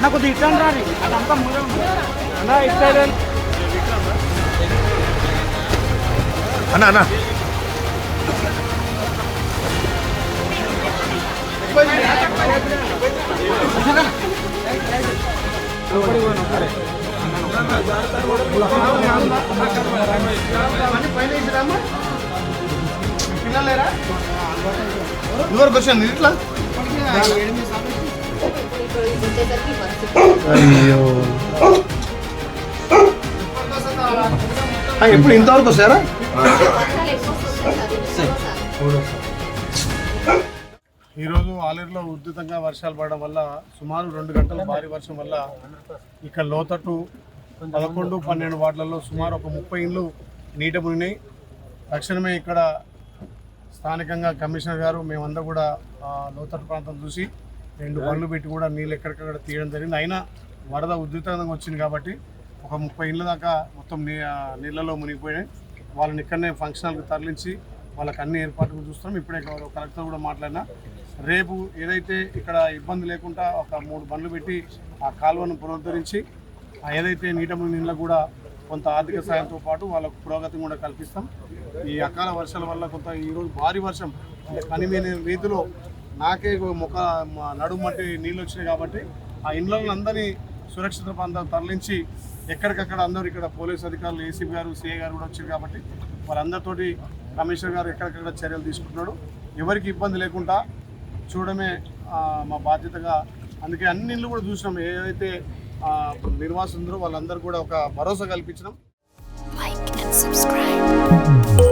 నాకు కొద్దిగా ఇట్లా రాని అదంతా ముందే అన్నా అన్న అన్న. ఇదివరకు వచ్చాను ఇట్లా? అయ్యో ఎప్పుడు ఇంతవరకు వస్తారా? ఈరోజు ఆలేరులో ఉధృతంగా వర్షాలు పడడం వల్ల సుమారు రెండు గంటల భారీ వర్షం వల్ల ఇక్కడ లోతట్టు పదకొండు పన్నెండు వార్డులలో సుమారు ఒక ముప్పై ఇండ్లు నీట మునిగినాయి. తక్షణమే ఇక్కడ స్థానికంగా కమిషనర్ గారు మేమందరూ కూడా లోతట్టు ప్రాంతం చూసి రెండు బండ్లు పెట్టి కూడా నీళ్ళు ఎక్కడికక్కడ తీయడం జరిగింది. అయినా వరద ఉధృతంగా వచ్చింది కాబట్టి ఒక ముప్పై ఇళ్ళ దాకా మొత్తం నీ నీళ్ళలో మునిగిపోయినాయి. వాళ్ళని ఇక్కడనే ఫంక్షన్ హాల్కి తరలించి వాళ్ళకి అన్ని ఏర్పాట్లు చూస్తున్నాం. ఇప్పుడే గౌరవ కలెక్టర్ కూడా మాట్లాడినా. రేపు ఏదైతే ఇక్కడ ఇబ్బంది లేకుండా ఒక మూడు బండ్లు పెట్టి ఆ కాలువను పునరుద్ధరించి ఏదైతే నీట నీళ్ళకు కూడా కొంత ఆర్థిక సాయంతో పాటు వాళ్ళకు పురోగతి కూడా కల్పిస్తాం. ఈ అకాల వర్షాల వల్ల కొంత ఈరోజు భారీ వర్షం అంటే కనివేని రీతిలో నాకే ముఖ మ- నడుము నీళ్ళు వచ్చినాయి కాబట్టి ఆ ఇండ్లను అందరినీ సురక్షిత ప్రాంతాలు తరలించి ఎక్కడికక్కడ అందరూ ఇక్కడ పోలీస్ అధికారులు ఏసీబీ గారు సిఏ గారు కూడా వచ్చారు కాబట్టి వాళ్ళందరితోటి కమిషనర్ గారు ఎక్కడికక్కడ చర్యలు తీసుకుంటున్నాడు. ఎవరికి ఇబ్బంది లేకుండా చూడమే మా బాధ్యతగా. అందుకే అన్ని ఇళ్ళు కూడా చూసినాం. ఏదైతే నిర్వాసులందరూ వాళ్ళందరూ కూడా ఒక భరోసా కల్పించడం like and subscribe.